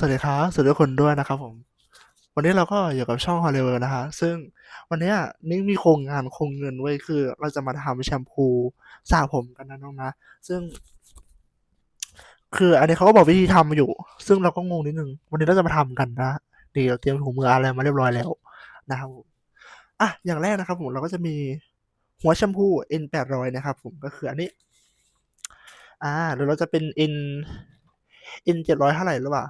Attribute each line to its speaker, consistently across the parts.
Speaker 1: สวัสดีครับสวัสดีทุกคนด้วยนะครับผม วันนี้เราก็อยู่กับช่อง Hollywell นะฮะซึ่งวันนี้นิ้งมีโครงงานโครงเงินไว้คือ เราจะมาทำแชมพูสระผมกันนะน้องนะ ซึ่ง คืออันนี้เขาก็บอกวิธีทำอยู่ ซึ่งเราก็งงนิดนึง วันนี้เราจะมาทำกันนะเดี๋ยวเตรียมถุงมืออะไรมาเรียบร้อยแล้วนะครับผมอะอย่างแรกนะครับผมเราก็จะมีหัวแชมพู N แปดร้อยนะครับผมก็คืออันนี้ อ่าหรือเราจะเป็น N N เจ็ดร้อยเท่าไหร่หรือเปล่า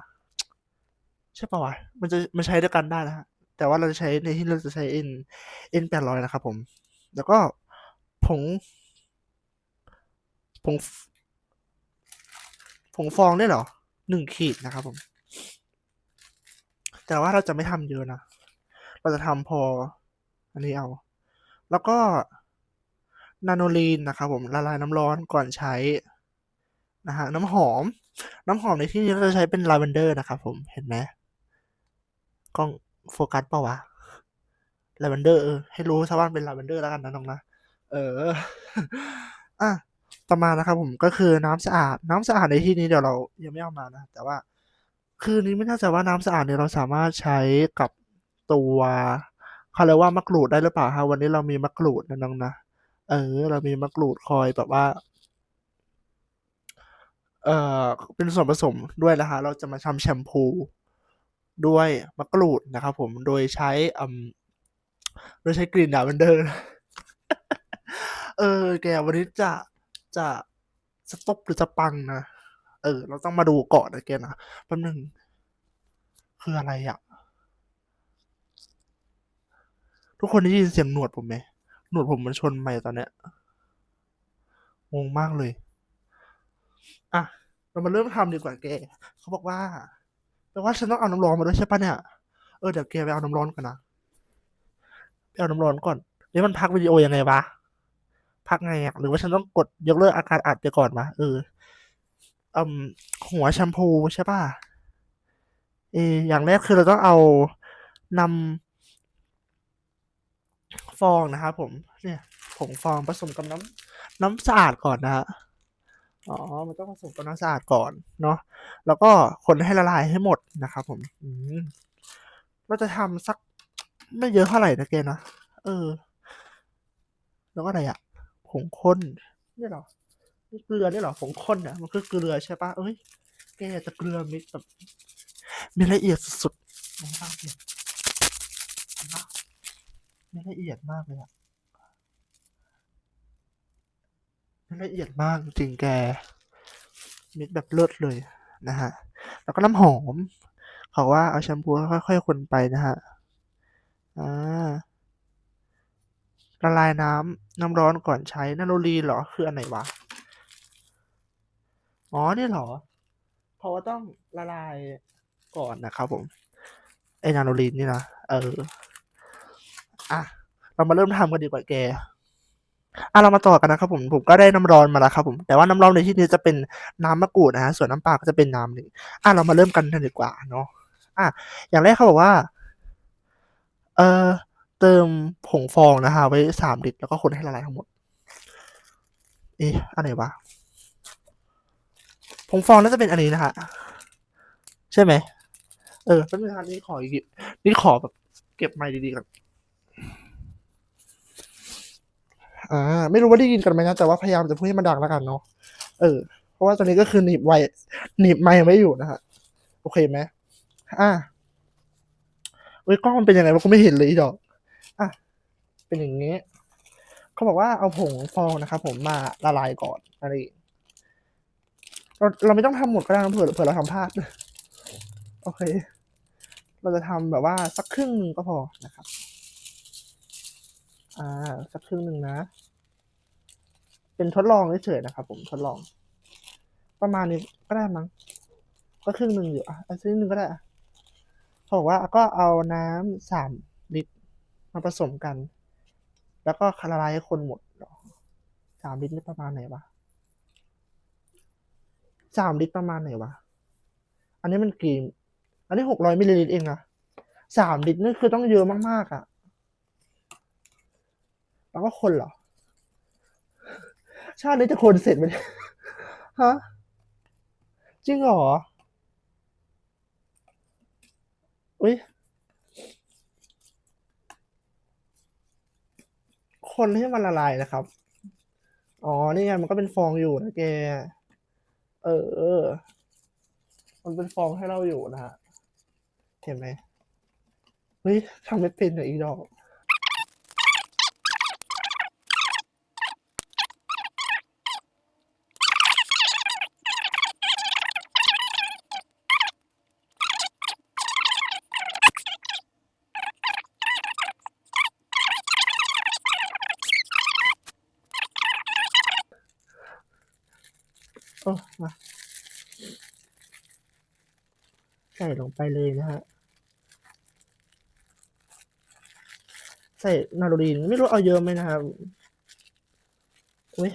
Speaker 1: ใช่ป่าวะ มันจะมันใช้ด้วยกันได้นะฮะ แต่ว่าเราจะใช้ในที่เราจะใช้ N N แปดร้อยนะครับผม แล้วก็ผง ผง ผงฟองได้เหรอหนึ่งขีดนะครับผม แต่ว่าเราจะไม่ทำเยอะนะ เราจะทำพอ อันนี้เอา แล้วก็นาโนลีนนะครับผมละลายน้ำร้อนก่อนใช้นะฮะน้ำหอม น้ำหอมในที่นี้เราจะใช้เป็นลาเวนเดอร์นะครับผมเห็นไหม ล้องโฟกัสเปล่าวะลาเวนเดอร์ให้รู้ซะว่าเป็นลาเวนเดอร์แล้วกันนะน้องนะ เออ อะต่อมานะครับผมก็คือน้ำสะอาด น้ำสะอาดในที่นี้เดี๋ยวเรายังไม่เอามานะแต่ว่า คือนี้ไม่แน่ใจว่าน้ำสะอาดเนี่ยเราสามารถใช้กับตัวเขาเรียกว่ามะกรูดได้หรือเปล่าฮะวันนี้เรามีมะกรูดนะน้องนะเออ เรามีมะกรูดคอยแบบว่า เอ่อเป็นส่วนผสมด้วยนะคะเราจะมาทำแชมพู ด้วยมะกรูดนะครับผมโดยใช้อืมโดยใช้กลิ่นลาเวนเดอร์เออแกวันนี้จะจะสต็อปหรือจะปังนะเออ เราต้องมาดูก่อนนะแกนะแป๊บนึงคืออะไรอะ ทุกคนได้ยินเสียงหนวดผมไหมหนวดผมมันชนไมค์ตอนเนี้ยงงมากเลย อะ เรามาเริ่มทำดีกว่าแก เขาบอกว่า แต่ว่าฉันต้องเอาน้ำร้อนมาด้วยใช่ปะเนี่ย เออเดี๋ยวแกไปเอาน้ำร้อนก่อนนะไปเอาน้ำร้อนก่อนนี่มันพักวิดีโอยังไงวะ พักไงอะ หรือว่าฉันต้องกดยกเลิกอาการอัดไปก่อนวะเอออืมหัวแชมพูใช่ปะเอออย่างแรกคือเราต้องเอานำฟองนะครับผม เนี่ยผงฟองผสมกับน้ำน้ำสะอาดก่อนนะฮะ อ๋อ มันต้องผสมกับน้ำสะอาดก่อนเนาะ แล้วก็คนให้ละลายให้หมดนะครับผมอืมเราจะทำสักไม่เยอะเท่าไหร่นะแกนะ เออ แล้วก็อะไรอะผงข้นนี่หรอนี่เกลือนี่หรอผงข้นเนี่ยมันคือเกลือใช่ปะเอ้ย แกจะเกลือมิกแบบมีละเอียดสุดๆมากเลยมีละเอียดมากเลยอะมี ละเอียดมากจริงแก มิดแบบเลิศเลยนะฮะ แล้วก็น้ำหอม เขาว่าเอาแชมพูค่อยๆคนไปนะฮะ อ่า ละลายน้ำน้ำร้อนก่อนใช้นาโนลีเหรอ คืออันไหนวะ อ๋อนี่เหรอ เพราะว่าต้องละลายก่อนนะครับผม ไอ้นาโนลีนนี่นะ เออ อะ เรามาเริ่มทำกันดีกว่าแก อะเรามาต่อกันนะครับผมผมก็ได้น้ำร้อนมาแล้วครับผมแต่ว่าน้ำร้อนในที่นี้จะเป็นน้ำมะกรูดนะฮะส่วนน้ำปลาก็จะเป็นน้ำหนึ่งอะเรามาเริ่มกันกันดีกว่าเนาะอะอย่างแรกเขาบอกว่า เออเติมผงฟองนะฮะไว้สามลิตรแล้วก็คนให้ละลายทั้งหมดเอ๊ะอันไหนวะผงฟองน่าจะเป็นอันนี้นะฮะใช่ไหมเออแป๊บนึงครับนี่ขออีกทีนี่ขอแบบ เก็บไมค์ดีๆก่อน อ่า ไม่รู้ว่าได้ยินกันไหมนะ แต่ว่าพยายามจะพูดให้มันดังแล้วกันเนาะ เออ เพราะว่าตอนนี้ก็คือหนีบไว้หนีบไมค์ไว้อยู่นะฮะ โอเคไหมอ่าเอ้ยกล้องมันเป็นยังไงวะกูไม่เห็นเลยดอก อะ เป็นอย่างนี้ เขาบอกว่าเอาผงฟองนะครับผมมาละลายก่อนอะไรองเราเราไม่ต้องทำหมดก็ได้นะเผื่อเผื่อเราทำพลาด โอเค เราจะทำแบบว่าสักครึ่งหนึ่งก็พอนะครับ อ่า สักครึ่งหนึ่งนะ เป็นทดลองเฉยๆนะครับ ผมทดลอง ประมาณนี้ก็ได้มั้งก็ครึ่งหนึ่งอยู่อะอันนี้หนึ่งก็ได้อะเขาบอกว่าก็เอาน้ำสามลิตรมาผสมกัน แล้วก็ละลายให้คนหมดหรอสามลิตรนี่ประมาณไหนวะสามลิตรประมาณไหนวะอันนี้มันกี่อันนี้หกร้อยมิลลิลิตรเองอะสามลิตรนี่คือต้องเยอะมากๆอะแล้วก็คนเหรอ ชาตินี้จะคนเสร็จไหมฮะ จริงเหรออุ้ยคนให้มันละลายนะครับ อ๋อ นี่ไงมันก็เป็นฟองอยู่นะแก เออ มันเป็นฟองให้เราอยู่นะฮะ เห็นไหมเฮ้ยทำไม่เป็นเหรออีดอก อมาใส่ลงไปเลยนะฮะ ใส่นาโรดีนไม่รู้เอาเยอะไหมนะครับอุ้ย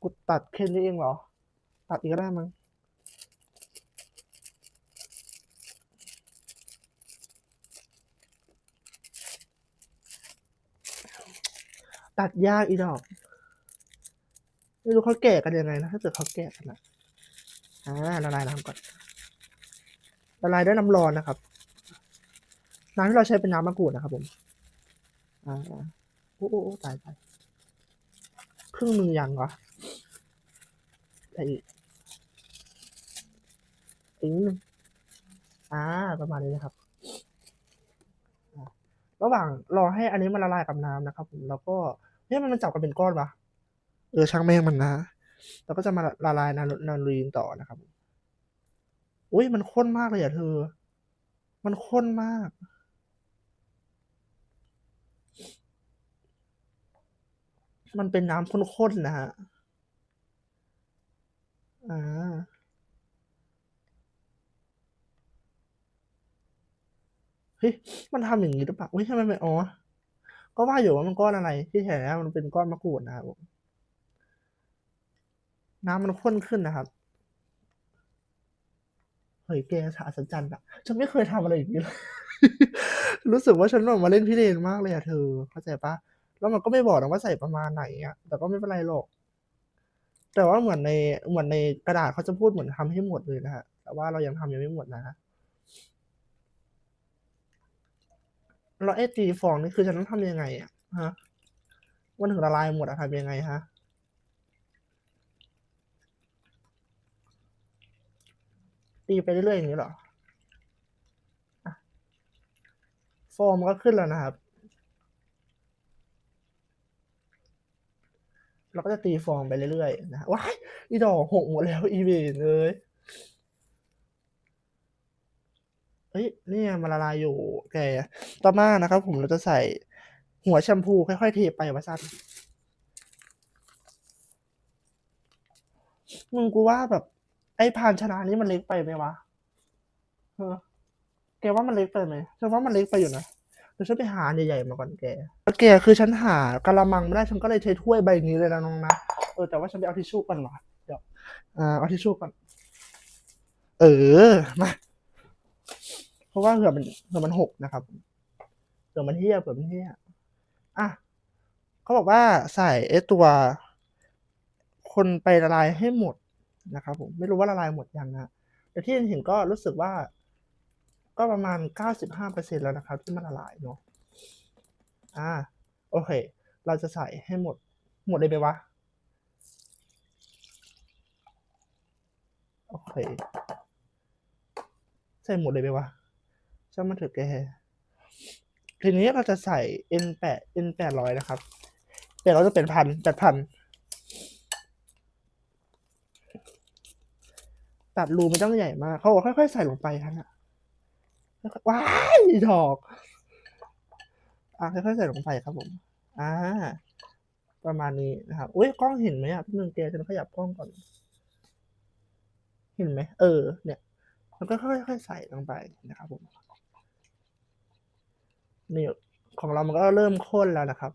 Speaker 1: กูตัดแค่นี้เองเหรอ ตัดอีกก็ได้มั้งตัดยากอีดอก ไม่รู้เขาแก่กันยังไงนะถ้าเกิดเขาแก่กันนะอ่าละลายน้ำก่อนละลายด้วยน้ำร้อนนะครับน้ำที่เราใช้เป็นน้ำมะกรูดนะครับผมอ่าโอ้โอ้ตายตายครึ่งมือยังเหรอแต่อีกอีกนิดนึงอ่าประมาณนี้นะครับระหว่างรอให้อันนี้มันละลายกับน้ำนะครับผมแล้วก็เนี่ยมันมันจับกันเป็นก้อนปะ เออช่างแม่งมันนะเราก็จะมาละลายนานาโรลีนต่อนะครับอุ้ยมันข้นมากเลยอะเธอ มันข้นมาก มันเป็นน้ำข้นๆนะฮะอ่าเฮ้ย มันทำอย่างนี้หรือเปล่าเฮ้ยทำไมไม่อ๋อ ก็ว่าอยู่ว่ามันก้อนอะไร ที่แท้มันเป็นก้อนมะกรูดนะครับผม น้ำมันข้นขึ้นนะครับเฮ้ยแกสะอัศจรรย์อะฉันไม่เคยทำอะไรอย่างนี้เลย รู้สึกว่าฉันแบบมาเล่นพิเรนมากเลยอะเธอ เข้าใจปะ แล้วมันก็ไม่บอกนะว่าใส่ประมาณไหนอะแต่ก็ไม่เป็นไรหรอก แต่ว่าเหมือนในเหมือนในกระดาษเขาจะพูดเหมือนทำให้หมดเลยนะฮะ แต่ว่าเรายังทำยังไม่หมดนะแล้วไอ้ตีฟองนี่คือฉันต้องทำยังไงอะฮะ มันถึงละลายหมดอะทำยังไงฮะ ตีไปเรื่อยๆอย่างนี้หรอฟองมันก็ขึ้นแล้วนะครับ เราก็จะตีฟองไปเรื่อยๆนะว้ายอีดอกหกหมดแล้วอีเวนเลยเฮ้ยนี่มันละลายอยู่แกต่อมานะครับ ผมเราจะใส่หัวแชมพูค่อยๆเทไปว่าสั้นมึงกูว่าแบบ ไอ้พานชนะนี้มันเล็กไปไหมวะเออแกว่ามันเล็กไปไหมฉันว่ามันเล็กไปอยู่นะเดี๋ยวฉันไปหาใหญ่ๆมาก่อนแกแล้วแกคือฉันหากะละมังไม่ได้ ฉันก็เลยใช้ถ้วยใบนี้เลยนะน้องนะ เออแต่ว่าฉันไปเอาทิชชู่ก่อนวะเดี๋ยวอ่าเอาทิชชู่ก่อน เออ มา เพราะว่าเผื่อมันเผื่อมันหกนะครับเผื่อมันเฮี้ยเผื่อมันเฮี้ยอะเขาบอกว่าใส่ไอ้ตัว คนไปละลายให้หมด นะครับผมไม่รู้ว่าละลายหมดยังนะแต่ที่เห็นก็รู้สึกว่า ก็ประมาณเก้าสิบห้าเปอร์เซ็นแล้วนะครับ ที่มันละลายเนาะอ่าโอเค เราจะใส่ให้หมดหมดเลยไหมวะโอเคใส่หมดเลยไหมวะช่างมันเถอะแกทีนี้เราจะใส่ N แปด N แปดร้อยนะครับแปดร้อยจะเป็นพันแปดพัน ตัดรูไม่ต้องใหญ่มากเขาบอกค่อยๆใส่ลงไปฮะค่อยว้ายดอกอะค่อยๆใส่ลงไปครับผมอ่าประมาณนี้นะครับอุ้ยกล้องเห็นไหมอะพี่นึงแกจะขยับกล้องก่อน เห็นไหมเออ เนี่ยมันก็ค่อยๆใส่ลงไปนะครับผมนี่ของเรามันก็เริ่มข้นแล้วนะครับ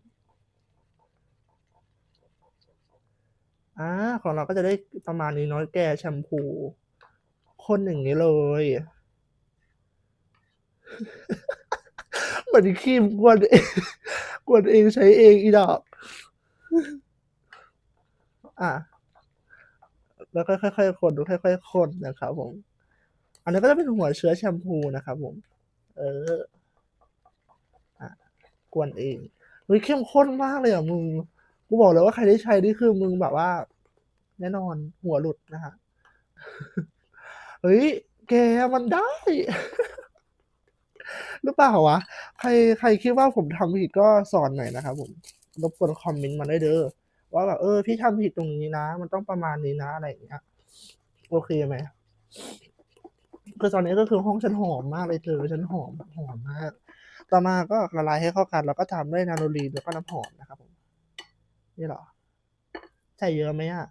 Speaker 1: อ่าของเราก็จะได้ประมาณนี้น้อยแก่แชมพู ข้นอย่างนี้เลยมือนคีมกวนเองกวนเองใช้เองอีดอกอะแล้วก็ค่อยๆคนค่อยๆคนนะครับผม อันนี้ก็จะเป็นหัวเชื้อแชมพูนะครับผม เอออะกวนเองเฮ้ยเข้มข้นมากเลยอะมึง กูบอกเลยว่าใครได้ใช้นี่คือมึงแบบว่า แน่นอนหัวหลุดนะฮะ เฮ้ย แกมันได้ หรือเปล่าวะ ใครใครคิดว่าผมทำผิดก็สอนหน่อยนะครับผม รบกวนคอมเมนต์มาได้เด้อ ว่าแบบเออ พี่ทำผิดตรงนี้นะ มันต้องประมาณนี้นะ อะไรอย่างเงี้ย โอเคไหมคือตอนนี้ก็คือห้องฉันหอมมากเลยเธอฉันหอมหอมมาก ต่อมาก็ละลายให้เข้ากัน แล้วก็ตามด้วยนาโนลีนแล้วก็น้ำหอมนะครับผม นี่หรอ ใส่เยอะไหมอะ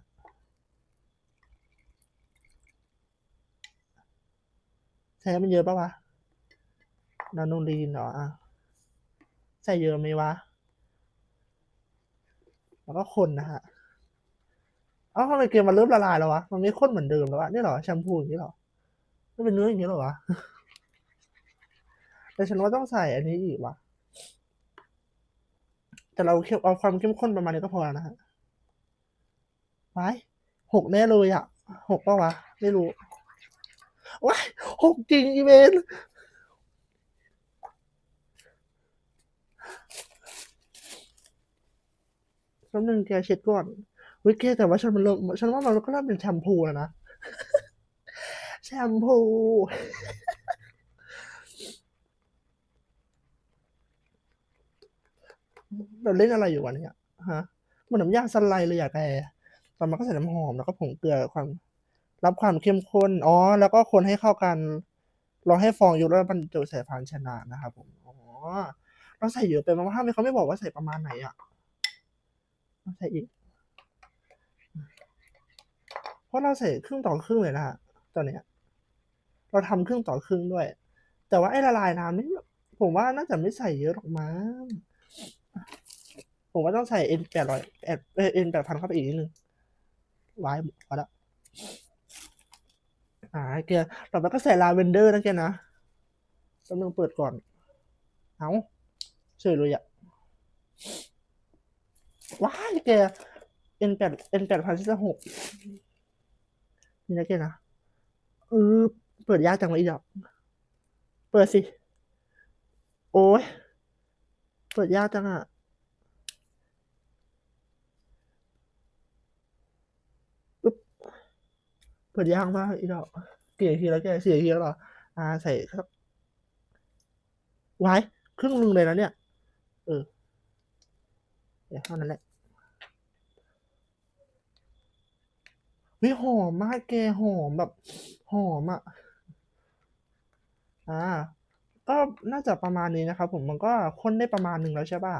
Speaker 1: ใส่มันเยอะปะวะนาโนลีนเหรออะใส่เยอะไหมวะ แล้วก็คนนะฮะเอ้าทำไมเกมมันเริ่มละลายแล้ววะ มันไม่ข้นเหมือนเดิมแล้ววะนี่หรอแชมพูอย่างนี้หรอไม่เป็นเนื้ออย่างนี้หรอวะ แต่ฉันว่าต้องใส่อันนี้อีกวะ แต่เราเข้มเอาความเข้มข้นประมาณนี้ก็พอแล้วนะฮะไว้หกแน่เลยอะหกปะวะ ไม่รู้ ว้ายหกจริงอีเวนแป๊บนึงแกเช็ดก่อนเฮ้ยแกแต่ว่าฉันมันเริ่มฉันว่ามันก็เริ่มเป็นแชมพูแล้วนะ แชมพู เราเล่นอะไรอยู่วะเนี่ยฮะเหมันน้ำยาสไลด์เลยอยากแกตอนมันก็ใส่น้ำหอมแล้วก็ผงเกลือความ รับความเข้มข้น อ๋อ แล้วก็คนให้เข้ากัน รอให้ฟองยุบแล้วบรรจุใส่ภาชนะนะครับผม อ๋อ เราใส่เยอะไปมากๆทำไมเขาไม่บอกว่าใส่ประมาณไหนอะเราใส่อีก เพราะเราใส่ครึ่งต่อครึ่งเลยนะฮะ ตอนเนี้ย เราทำครึ่งต่อครึ่งด้วย แต่ว่าไอ้ละลายน้ำนี่ ผมว่าน่าจะไม่ใส่เยอะหรอกมั้ง ผมว่าต้องใส่ N แปดร้อยเอ็นแปดพันเข้าไปอีกนิดนึงไว้พอละ อ่าเกียร์ต่อไปก็ใส่ลาเวนเดอร์นะแกนะแป๊บนึงเปิดก่อน เอาเฉยเลยอะว้ายแก N แปด N แปดพันที่จะหกนี่นะแกนะเออเปิดยากจังเลยอีดอก เปิดสิ โอ้ยเปิดยากจังอะปึ๊บ เปิดยากมากอีดอกเกี่ยทีแล้วแกเสียทีแล้วเหรออ่าใส่ครับไว้ครึ่งนึงเลยนะเนี่ย เออเดี๋ยวเท่านั้นแหละวิหอมมากแกหอมแบบ หอมอะ อ่า ก็น่าจะประมาณนี้นะครับผมมันก็ข้นได้ประมาณหนึ่งแล้วใช่ป่ะ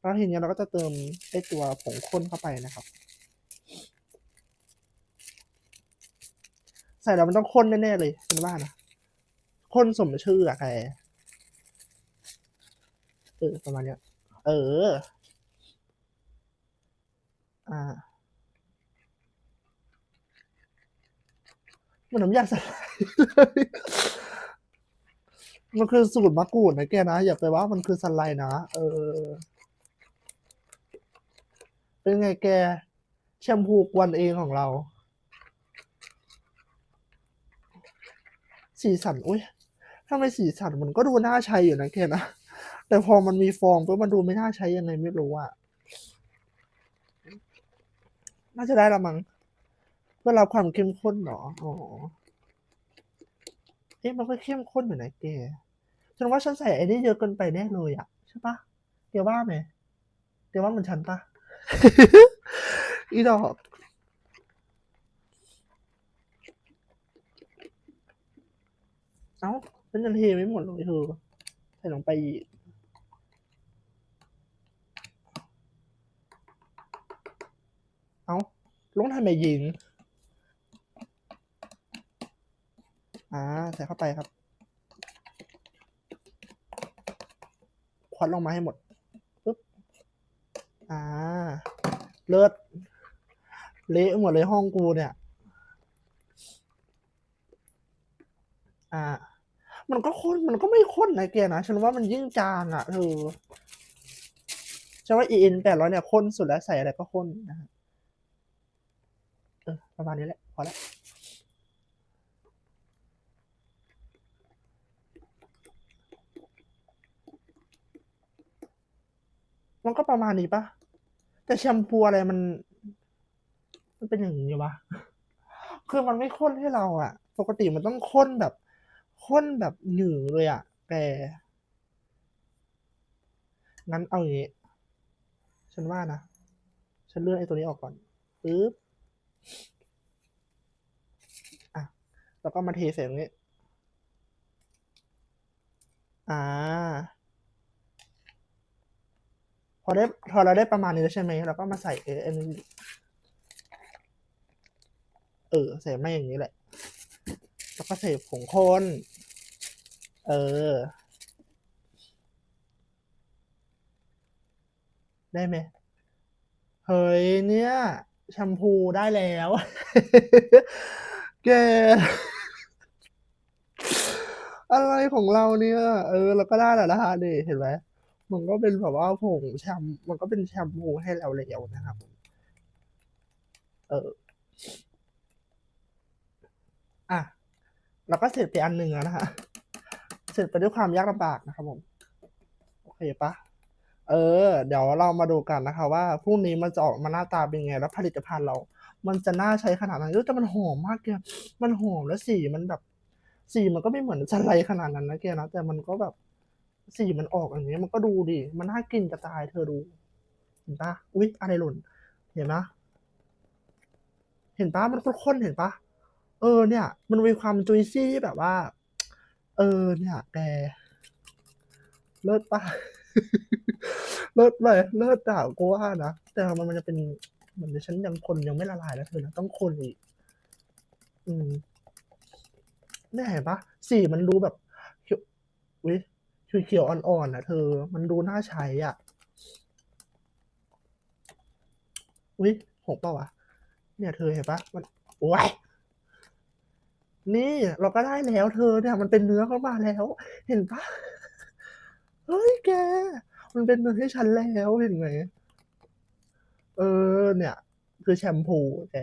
Speaker 1: แล้วทีนี้เราก็จะเติมไอตัวผงข้นเข้าไปนะครับ ใส่แล้วมันต้องข้นแน่ๆเลยเป็นว่านะข้นสมชื่ออะใครเออประมาณเนี้ย เออ อ่ามันน้ำยาสลด์เลยมันคือสูตรมะกรูดนะแกนะ อย่าไปว่ามันคือสไลด์นะ เออ เป็นไงแก แชมพูกวนเองของเรา สีสันอุ้ยถ้าไม่สีสันมันก็ดูน่าใช้อยู่นะแกนะแต่พอมันมีฟองปุ๊บมันดูไม่น่าใช้ยังไงไม่รู้อะน่าจะได้ละมั้งเพื่อรับความเข้มข้นเหรออ๋อเอ๊ะมันก็เข้มข้นอยู่นะแกฉันว่าฉันใส่ไอ้นี่เยอะเกินไปแน่เลยอะใช่ปะแกว่าไหมแกว่ามันฉันปะอีดอก เอ้าฉันยังเทไม่หมดเลยเธอใส่ลงไปอีกเอ้าลงทำไมยิงอ่าใส่เข้าไปครับ ควันลงมาให้หมดปึ๊บอ่า เลิศเละหมดเลยห้องกูเนี่ย อ่า มันก็ข้นมันก็ไม่ข้นนะแกนะ ฉันว่ามันยิ่งจางอะเออฉันว่าเอ็นแปดร้อยเนี่ยข้นสุดแล้วใส่อะไรก็ข้นนะเออประมาณนี้แหละ พอแล้วมันก็ประมาณนี้ปะแต่แชมพูอะไรมัน มันเป็นอย่างนี้วะ คือมันไม่ข้นให้เราอะปกติมันต้องข้นแบบ ข้นแบบหนือเลยอะแต่งั้นเอาอย่างนี้ ฉันว่านะ ฉันเลื่อนไอ้ตัวนี้ออกก่อนปึ๊บอะ แล้วก็มาเทใส่ตรงนี้ อ่า พอได้ พอเราได้ประมาณนี้แล้วใช่ไหม เราก็มาใส่เอออันเออ ใส่ไม่อย่างนี้แหละ แล้วก็ใส่ผงข้น เออ ได้ไหมเฮ้ยเนี่ยแชมพูได้แล้วแกอะไรของเราเนี่ย เออเราก็ได้แล้วนะคะนี่เห็นไหมมันก็เป็นแบบว่าผงแชมมันก็เป็นแชมพูให้เราแล้วนะครับเอออะเราก็เสร็จไปอันหนึ่งแล้วนะฮะ เสร็จไปด้วยความยากลำบากนะครับผม โอเคปะเออ เดี๋ยวเรามาดูกันนะคะ ว่าพรุ่งนี้มันจะออกมาหน้าตาเป็นไง แล้วผลิตภัณฑ์เรา มันจะน่าใช้ขนาดไหนแต่มันหอมมากแกมันหอมแล้วสีมันแบบ สีมันก็ไม่เหมือนสไลด์ขนาดนั้นนะแกนะแต่มันก็แบบสีมันออกอย่างเงี้มันก็ดูดิ มันน่ากินจะตายเธอดู เห็นปะอุ๊ยอะไรหล่น เห็นปะเห็นปะมันข้นๆเห็นปะเออเนี่ย มันมีความจุยซี่แบบว่า เออเนี่ยแกเลิศปะเลิศเลยเลิศอะกูว่านะแต่มันมันจะเป็นเหมือนฉันยังคนยังไม่ละลายแล้วเธอนะต้องคนอีก อืมเนี่ยเห็นปะสีมันดูแบบเขียวอุ๊ยเขียวอ่อนๆนะเธอ มันดูน่าใช้อะอุ๊ยหกเปล่าวะเนี่ยเธอเห็นปะมันโอ้ย นี่เราก็ได้แล้วเธอเนี่ย มันเป็นเนื้อเข้ามาแล้ว เห็นปะเฮ้ยแก มันเป็นเนื้อให้ฉันแล้วเห็นไหมเออเนี่ย คือแชมพูแก